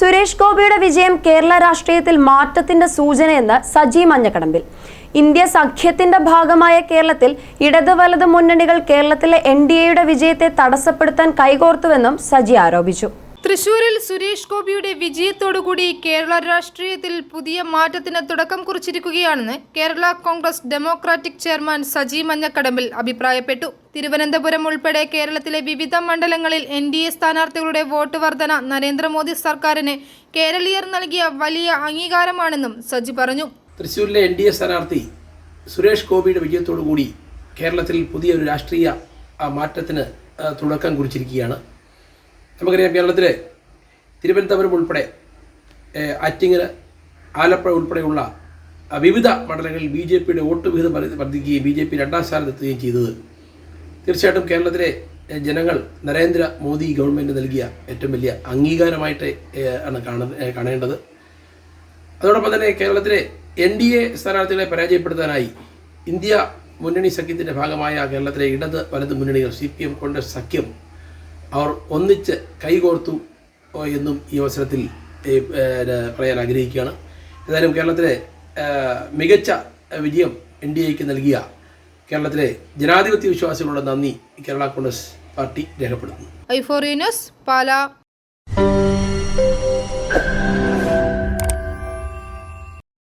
സുരേഷ് ഗോപിയുടെ വിജയം കേരള രാഷ്ട്രീയത്തിൽ മാറ്റത്തിന്റെ സൂചനയെന്ന് സജി മഞ്ഞക്കടമ്പിൽ. ഇന്ത്യ സഖ്യത്തിന്റെ ഭാഗമായ കേരളത്തിൽ ഇടത് വലത് മുന്നണികൾ കേരളത്തിലെ എൻ ഡി എയുടെ വിജയത്തെ തടസ്സപ്പെടുത്താൻ കൈകോർത്തുവെന്നും സജി ആരോപിച്ചു. തൃശൂരിൽ സുരേഷ് ഗോപിയുടെ വിജയത്തോടുകൂടി കേരള രാഷ്ട്രീയത്തിൽ പുതിയ മാറ്റത്തിന് തുടക്കം കുറിച്ചിരിക്കുകയാണെന്ന് കേരള കോൺഗ്രസ് ഡെമോക്രാറ്റിക് ചെയർമാൻ സജി മഞ്ഞക്കടമ്പിൽ അഭിപ്രായപ്പെട്ടു. തിരുവനന്തപുരം ഉൾപ്പെടെ കേരളത്തിലെ വിവിധ മണ്ഡലങ്ങളിൽ എൻ ഡി എ സ്ഥാനാർത്ഥികളുടെ വോട്ട് വർധന നരേന്ദ്രമോദി സർക്കാരിന് കേരളീയർ നൽകിയ വലിയ അംഗീകാരമാണെന്നും സജി പറഞ്ഞു. തൃശ്ശൂരിലെ എൻ ഡി എ സ്ഥാനാർത്ഥി സുരേഷ് ഗോപിയുടെ വിജയത്തോടു കൂടി കേരളത്തിൽ പുതിയൊരു രാഷ്ട്രീയ മാറ്റത്തിന് തുടക്കം കുറിച്ചിരിക്കുകയാണ്. നമുക്കറിയാം കേരളത്തിലെ തിരുവനന്തപുരം ഉൾപ്പെടെ ആറ്റിങ്ങൽ ആലപ്പുഴ ഉൾപ്പെടെയുള്ള വിവിധ മണ്ഡലങ്ങളിൽ ബി ജെ പിയുടെ വോട്ട് വിഹിതം വർദ്ധി- വർദ്ധിക്കുകയും ബി ജെ പി രണ്ടാം സ്ഥാനത്തെത്തുകയും ചെയ്തത് തീർച്ചയായിട്ടും കേരളത്തിലെ ജനങ്ങൾ നരേന്ദ്ര മോദി ഗവൺമെന്റ് നൽകിയ ഏറ്റവും വലിയ അംഗീകാരമായിട്ട് ആണ് കാണ കാണേണ്ടത്. അതോടൊപ്പം തന്നെ കേരളത്തിലെ എൻ ഡി എ സ്ഥാനാർത്ഥികളെ പരാജയപ്പെടുത്താനായി ഇന്ത്യ മുന്നണി സഖ്യത്തിന്റെ ഭാഗമായ കേരളത്തിലെ ഇടത് വലത് മുന്നണികൾ സി പി എം കോൺഗ്രസ് സഖ്യം അവർ ഒന്നിച്ച് കൈകോർത്തു എന്നും ഈ അവസരത്തിൽ പറയാൻ ആഗ്രഹിക്കുകയാണ്. ഏതായാലും കേരളത്തിലെ മികച്ച വിജയം എൻ ഡി എക്ക് നൽകിയ കേരളത്തിലെ ജനാധിപത്യ വിശ്വാസികളുടെ നന്ദി. കേരള കോൺഗ്രസ് പാർട്ടി രേഖപ്പെടുത്തുന്നു. ഐഫോറിയനസ് പാല.